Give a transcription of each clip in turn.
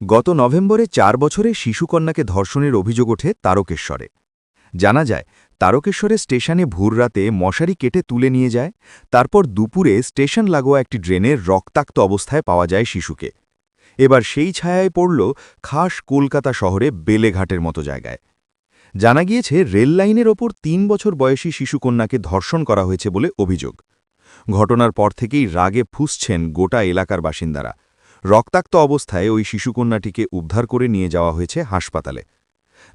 গত নভেম্বরে চার বছরে শিশুকন্যাকে ধর্ষণের অভিযোগ ওঠে তারকেশ্বরে। জানা যায় তারকেশ্বরে স্টেশনে ভোররাতে মশারি কেটে তুলে নিয়ে যায়, তারপর দুপুরে স্টেশন লাগোয়া একটি ড্রেনের রক্তাক্ত অবস্থায় পাওয়া যায় শিশুকে। এবার সেই ছায়ায় পড়ল খাস কলকাতা শহরে বেলেঘাটের মতো জায়গায়। জানা গিয়েছে, রেল লাইনের ওপর তিন বছর বয়সী শিশুকন্যাকে ধর্ষণ করা হয়েছে বলে অভিযোগ। ঘটনার পর থেকেই রাগে ফুসছেন গোটা এলাকার বাসিন্দারা। রক্তাক্ত অবস্থায় ওই শিশুকন্যাটিকে উদ্ধার করে নিয়ে যাওয়া হয়েছে হাসপাতালে।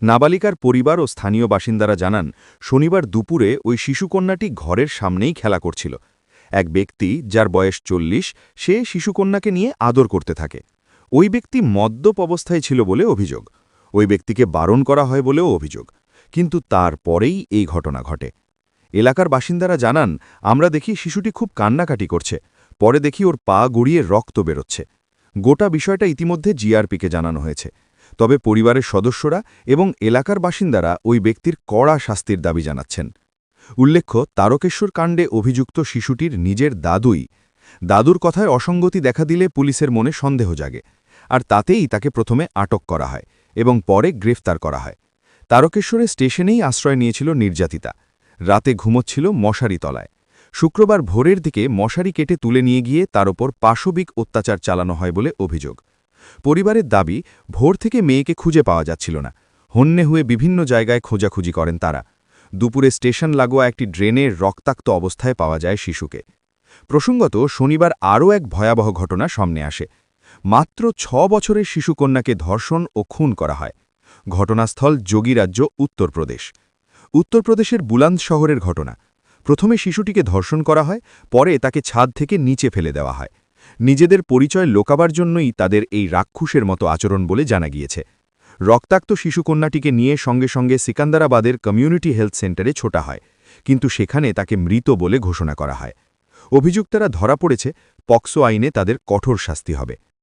নাবালিকার পরিবার ও স্থানীয় বাসিন্দারা জানান, শনিবার দুপুরে ওই শিশুকন্যাটি ঘরের সামনেই খেলা করছিল। এক ব্যক্তি, যার বয়স চল্লিশ, সে শিশুকন্যাকে নিয়ে আদর করতে থাকে। ওই ব্যক্তি মদ্যপ অবস্থায় ছিল বলে অভিযোগ। ওই ব্যক্তিকে বারণ করা হয় বলেও অভিযোগ। কিন্তু তারপরেই এই ঘটনা ঘটে। এলাকার বাসিন্দারা জানান, আমরা দেখি শিশুটি খুব কান্নাকাটি করছে। পরে দেখি ওর পা গড়িয়ে রক্ত বেরোচ্ছে। গোটা বিষয়টা ইতিমধ্যে জিআরপিকে জানানো হয়েছে। তবে পরিবারের সদস্যরা এবং এলাকার বাসিন্দারা ওই ব্যক্তির কড়া শাস্তির দাবি জানাচ্ছেন। উল্লেখ্য, তারকেশ্বর কাণ্ডে অভিযুক্ত শিশুটির নিজের দাদুই। দাদুর কথায় অসঙ্গতি দেখা দিলে পুলিশের মনে সন্দেহ জাগে। আর তাতেই তাকে প্রথমে আটক করা হয় এবং পরে গ্রেফতার করা হয়। তারকেশ্বরে স্টেশনেই আশ্রয় নিয়েছিল নির্যাতিতা। রাতে ঘুমোচ্ছিল মশারি তলায় শুক্রবার ভোরের দিকে মশারি কেটে তুলে নিয়ে গিয়ে তার ওপর পাশবিক অত্যাচার চালানো হয় বলে অভিযোগ। পরিবারের দাবি, ভোর থেকে মেয়েকে খুঁজে পাওয়া যাচ্ছিল না। হন্যে হয়ে বিভিন্ন জায়গায় খোঁজাখুঁজি করেন তারা। দুপুরে স্টেশন লাগোয়া একটি ড্রেনের রক্তাক্ত অবস্থায় পাওয়া যায় শিশুকে। প্রসঙ্গত, শনিবার আরও এক ভয়াবহ ঘটনা সামনে আসে। মাত্র ছ বছরের শিশুকন্যাকে ধর্ষণ ও খুন করা হয়। ঘটনাস্থল যোগীরাজ্য, উত্তরপ্রদেশ। উত্তরপ্রদেশের বুলান্দ শহরের ঘটনা। প্রথমে শিশুটিকে ধর্ষণ করা হয়, পরে তাকে ছাদ থেকে নিচে ফেলে দেওয়া হয়। নিজেদের পরিচয় লোকাবার জন্যই তাদের এই রাক্ষুসের মতো আচরণ বলে জানা গিয়েছে। রক্তাক্ত শিশুকন্যাটিকে নিয়ে সঙ্গে সঙ্গে সিকান্দারাবাদের কমিউনিটি হেলথ সেন্টারে ছোটা হয়, কিন্তু সেখানে তাকে মৃত বলে ঘোষণা করা হয়। অভিযুক্তরা ধরা পড়েছে, পক্সো আইনে তাদের কঠোর শাস্তি হবে।